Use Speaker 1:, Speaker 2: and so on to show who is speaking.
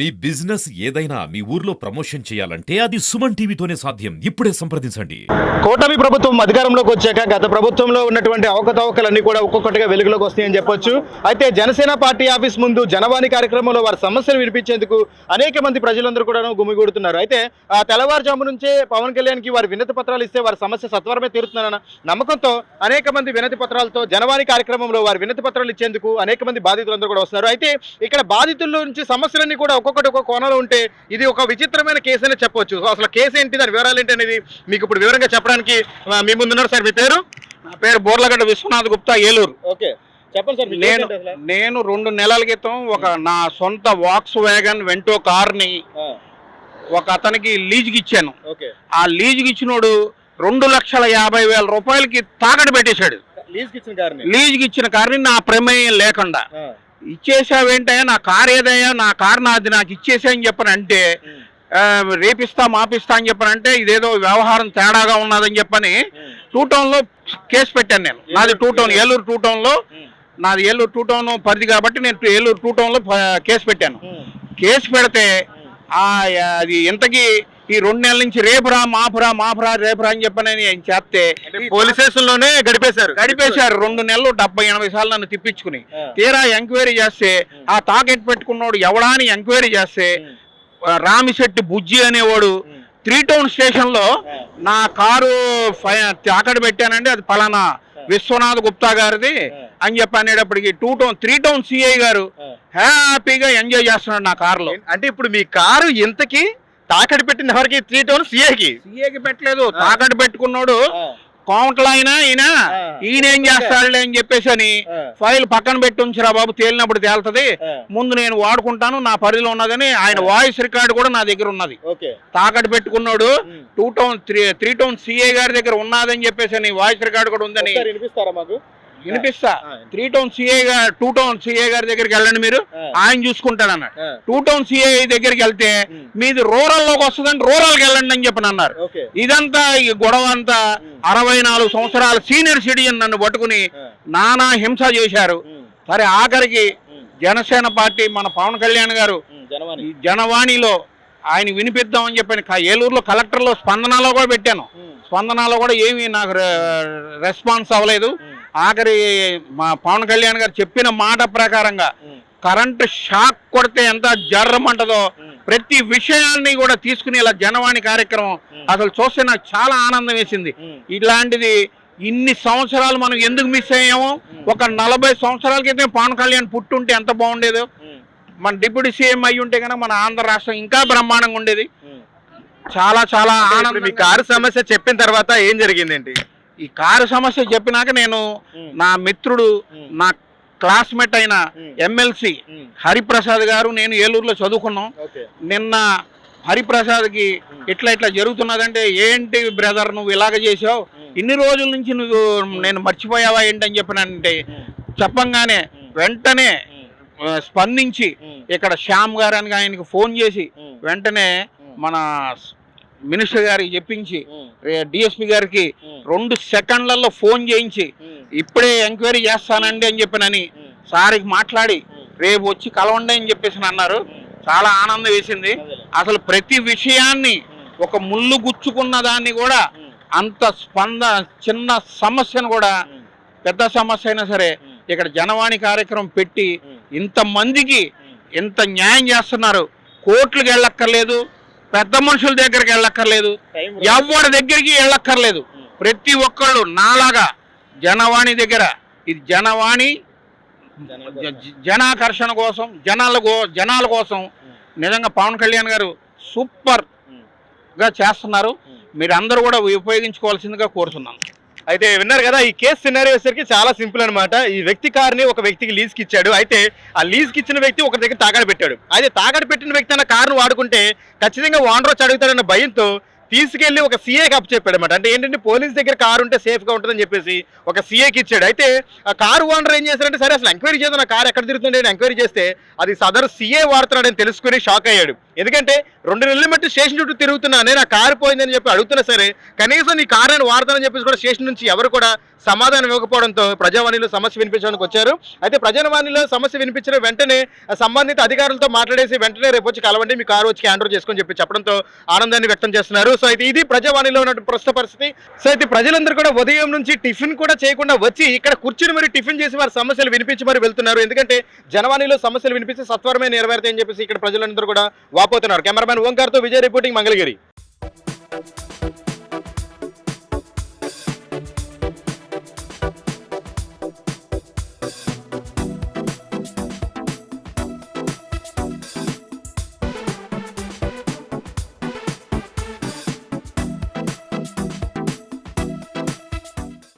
Speaker 1: మీ business ఏదైనా మీ ఊర్లో promotion చేయాలంటే అది సుమన్ టీవీతోనే సాధ్యం. ఇప్పుడే సంప్రదించండి.
Speaker 2: కూటమి ప్రభుత్వం అధికారంలోకి వచ్చాక గత ప్రభుత్వంలో ఉన్నటువంటి అవకతవకలన్నీ కూడా ఒక్కొక్కటిగా వెలుగులోకి వస్తాయని చెప్పొచ్చు. అయితే జనసేన పార్టీ ఆఫీస్ ముందు జనవాణి కార్యక్రమంలో వారి సమస్యలు వినిపించేందుకు అనేక మంది ప్రజలందరూ కూడా గుమిగూడుతున్నారు అయితే తెల్లవారుజాము నుంచే పవన్ కళ్యాణ్కి వారి వినతి పత్రాలు ఇస్తే వారి సమస్య సత్వరమే తీరుతున్నారన్న నమ్మకంతో అనేక మంది వినతి పత్రాలతో జనవాణి కార్యక్రమంలో వారి వినతి పత్రాలు ఇచ్చేందుకు అనేక మంది బాధితులందరూ కూడా వస్తున్నారు. అయితే ఇక్కడ బాధితుల నుంచి సమస్యలన్నీ కూడా ఒక్కొక్కటి ఒక్కొక్క కోణంలో ఉంటే ఇది ఒక విచిత్రమైన కేసు అనే చెప్పొచ్చు. అసలు కేసు ఏంటి దాని వివరాలు ఏంటి అనేది మీకు ఇప్పుడు వివరంగా చెప్పడానికి మీ ముందున్నారు సార్ మీ పేరు?
Speaker 3: నా పేరు బోర్లగడ్డ విశ్వనాథ్ గుప్తా ఏలూరు.
Speaker 2: ఓకే. చెప్పండి సార్
Speaker 3: నేను నేను రెండు నెలల క్రితం ఒక నా సొంత వాక్స్ వ్యాగన్ వెంటో కార్ని ఒక అతనికి లీజుకి ఇచ్చాను.
Speaker 2: ఓకే.
Speaker 3: ఆ లీజుకి ఇచ్చినోడు రెండు లక్షల యాభై వేల రూపాయలకి తాకట్టు పెట్టేశాడు. లీజుకి ఇచ్చిన కార్ని నా? ప్రమేయం లేకుండా ఇచ్చేసావేంటయ్యా నా కార్ ఏదయ్యా? నా కార్ నాది నాకు ఇచ్చేసా అని చెప్పని అంటే ఆ, రేపిస్తా మాపిస్తా అని చెప్పని అంటే ఇదేదో వ్యవహారం తేడాగా ఉన్నదని చెప్పని టూ టౌన్లో కేసు పెట్టాను నేను. నాది టూ టౌన్ ఏలూరు. టూ టౌన్లో. నాది ఏలూరు టూ టౌన్ పరిధి కాబట్టి నేను ఏలూరు టూ టౌన్లో కేసు పెట్టాను. కేసు పెడితే అది ఇంతకీ ఈ రెండు నెలల నుంచి రేపురా మాపురా మాపురా రేపురా అని చెప్పని ఆయన చేస్తే
Speaker 2: పోలీస్ స్టేషన్లోనే గడిపేశారు.
Speaker 3: గడిపేశారు. రెండు నెలలు డెబ్బై ఎనభై సార్లు నన్ను తిప్పించుకుని. తీరా ఎంక్వైరీ చేస్తే ఆ. తాకెట్ పెట్టుకున్నోడు ఎవడా అని ఎంక్వైరీ చేస్తే రామిశెట్టి బుజ్జి అనేవాడు త్రీ టౌన్ స్టేషన్లో నా కారు తాకట్టు పెట్టానండి. అది పలానా విశ్వనాథ్ గుప్తా గారిది అని చెప్పి అనేటప్పటికి two town three town CI గారు హ్యాపీగా ఎంజాయ్ చేస్తున్నాడు నా కారులో.
Speaker 2: అంటే ఇప్పుడు మీ కారు ఎంతకి తాకడి పెట్టింది ఎవరికి? త్రీ టౌన్ సిఐకి
Speaker 3: సిఐకి పెట్టలేదు. తాకట్టు పెట్టుకున్నాడు. కోమట్ల ఆయన ఈయన. ఈయన ఏం చేస్తాడులే అని చెప్పేసి అని. ఫైల్ పక్కన పెట్టి ఉంచిరా బాబు తేలినప్పుడు తేలుతుంది. ముందు నేను వాడుకుంటాను నా పరిధిలో ఉన్నదని ఆయన వాయిస్ రికార్డు కూడా నా దగ్గర ఉన్నది. తాకట్టు పెట్టుకున్నాడు. Two town three three town CA గారి దగ్గర ఉన్నదని చెప్పేసి అని వాయిస్ రికార్డు కూడా ఉందని వినిపిస్తా. త్రీ టౌన్ సిఏ గారు టూ టౌన్ సిఏ గారి దగ్గరికి వెళ్ళండి మీరు. ఆయన చూసుకుంటాడు అన్నాడు. టూ టౌన్ సిఐ దగ్గరికి వెళ్తే. మీది రూరల్లోకి వస్తుందని రూరల్కి వెళ్ళండి అని చెప్పని అన్నారు ఇదంతా ఈ గొడవ అంతా అరవై నాలుగు సంవత్సరాల సీనియర్ సిటిజన్ నన్ను పట్టుకుని. నానా హింస చేశారు. సరే ఆఖరికి. జనసేన పార్టీ మన పవన్ కళ్యాణ్ గారు జనవాణిలో ఆయన వినిపిద్దామని చెప్పని క- ఏలూరులో కలెక్టర్లో స్పందనలో కూడా పెట్టాను. స్పందనలో కూడా ఏమీ నాకు రెస్పాన్స్ అవ్వలేదు. ఆఖరి మా పవన్ కళ్యాణ్ గారు చెప్పిన మాట ప్రకారంగా. కరెంట్ షాక్ కొడితే ఎంత జర్రమంటదో. ప్రతి విషయాన్ని కూడా తీసుకుని ఇలా జనవాణి కార్యక్రమం. అసలు చూస్తే నాకు చాలా ఆనందం వేసింది. ఇలాంటిది ఇన్ని సంవత్సరాలు మనం ఎందుకు మిస్ అయ్యాము ఒక నలభై సంవత్సరాల క్రితం పవన్ కళ్యాణ్ పుట్టుంటే ఎంత బాగుండేదో. మన డిప్యూటీ సీఎం అయి ఉంటే కనుక మన ఆంధ్ర రాష్ట్రం ఇంకా బ్రహ్మాండంగా ఉండేది. చాలా చాలా ఆనందం
Speaker 2: మీ కారు సమస్య చెప్పిన తర్వాత ఏం జరిగిందేంటి
Speaker 3: ఈ కారు సమస్య చెప్పినాక నేను. నా మిత్రుడు. నా క్లాస్మేట్ అయిన. ఎమ్మెల్సీ. హరిప్రసాద్ గారు నేను ఏలూరులో చదువుకున్నాం. నిన్న హరిప్రసాద్కి ఇట్లా ఇట్లా జరుగుతున్నదంటే ఏంటి బ్రదర్ నువ్వు ఇలాగ చేసావు? ఇన్ని రోజుల నుంచి నువ్వు నేను మర్చిపోయావా ఏంటని చెప్పినంటే చెప్పంగానే వెంటనే స్పందించి ఇక్కడ శ్యామ్ గారు అని ఆయనకి ఫోన్ చేసి వెంటనే మన మినిస్టర్ గారికి చెప్పించి డిఎస్పి గారికి రెండు సెకండ్లలో ఫోన్ చేయించి ఇప్పుడే ఎంక్వైరీ చేస్తానండి అని చెప్పినని సార్కి మాట్లాడి రేపు వచ్చి కలవండి అని చెప్పేసి అన్నారు. చాలా ఆనందం వేసింది. అసలు ప్రతి విషయాన్ని ఒక ముళ్ళు గుచ్చుకున్న దాన్ని కూడా అంత స్పంద చిన్న సమస్యను కూడా పెద్ద సమస్య అయినా సరే ఇక్కడ జనవాణి కార్యక్రమం పెట్టి ఇంతమందికి ఇంత న్యాయం చేస్తున్నారు. కోర్టులకు వెళ్ళక్కర్లేదు. పెద్ద మనుషుల దగ్గరికి వెళ్ళక్కర్లేదు. ఎవరి దగ్గరికి వెళ్ళక్కర్లేదు. ప్రతి ఒక్కళ్ళు నాలాగా జనవాణి దగ్గర ఇది జనవాణి జనాకర్షణ కోసం జనాల కో- జనాల కోసం నిజంగా పవన్ కళ్యాణ్ గారు సూపర్గా చేస్తున్నారు. మీరు అందరూ కూడా ఉపయోగించుకోవాల్సిందిగా కోరుతున్నాను.
Speaker 2: అయితే విన్నారు కదా ఈ కేసు సినారీ వచ్చేసరికి చాలా సింపుల్ అన్నమాట. ఈ వ్యక్తి కార్ని ఒక వ్యక్తికి లీజ్కి ఇచ్చాడు. అయితే ఆ లీజ్కి ఇచ్చిన వ్యక్తి ఒక దగ్గర తాకడ పెట్టాడు. అయితే తాకడ పెట్టిన వ్యక్తి అన్న కారును వాడుకుంటే ఖచ్చితంగా ఓనర్ వచ్చి అడుగుతాడన్న భయంతో తీసుకెళ్ళి ఒక సీఏకి అప్ చెప్పాడు అనమాట అంటే ఏంటంటే పోలీస్ దగ్గర కారు ఉంటే సేఫ్గా ఉంటుందని చెప్పేసి ఒక సీఏకి ఇచ్చాడు. అయితే ఆ కారు ఓనర్ ఏం చేశారంటే సరే అసలు ఎంక్వైరీ చేద్దాం ఆ కారు ఎక్కడ తిరుగుతుండే ఎంక్వైరీ చేస్తే అది సదరు సీఏ వాడుతున్నాడని తెలుసుకుని షాక్ అయ్యాడు. ఎందుకంటే రెండు నెలల మట్టి స్టేషన్ చుట్టూ తిరుగుతున్నా నేను ఆ కారు పోయిందని చెప్పి అడుగుతున్నా సరే కనీసం నీ కారు నేను వాడతానని చెప్పేసి కూడా స్టేషన్ నుంచి ఎవరు కూడా సమాధానం ఇవ్వకపోవడంతో ప్రజావాణిలో సమస్య వినిపించడానికి వచ్చారు. అయితే ప్రజావాణిలో సమస్య వినిపించిన వెంటనే సంబంధిత అధికారులతో మాట్లాడేసి వెంటనే రేపు వచ్చి కలవండి మీ కారు వచ్చి హ్యాండ్ చేసుకొని చెప్పి చెప్పడంతో ఆనందాన్ని వ్యక్తం చేస్తున్నారు. సో అయితే ఇది ప్రజావాణిలో ఉన్న ప్రస్తుత పరిస్థితి. సో అయితే ప్రజలందరూ కూడా ఉదయం నుంచి టిఫిన్ కూడా చేయకుండా వచ్చి ఇక్కడ కూర్చుని మరి టిఫిన్ చేసి వారి సమస్యలు వినిపించి మరి వెళ్తున్నారు. ఎందుకంటే జనవాణిలో సమస్యలు వినిపిస్తే సత్వరమే నెరవేరుతాయని చెప్పేసి ఇక్కడ ప్రజలందరూ కూడా వాపోతున్నారు. కెమెరామ్యాన్ ఓంకార్తో విజయ్ రిపోర్టింగ్ మంగళగిరి.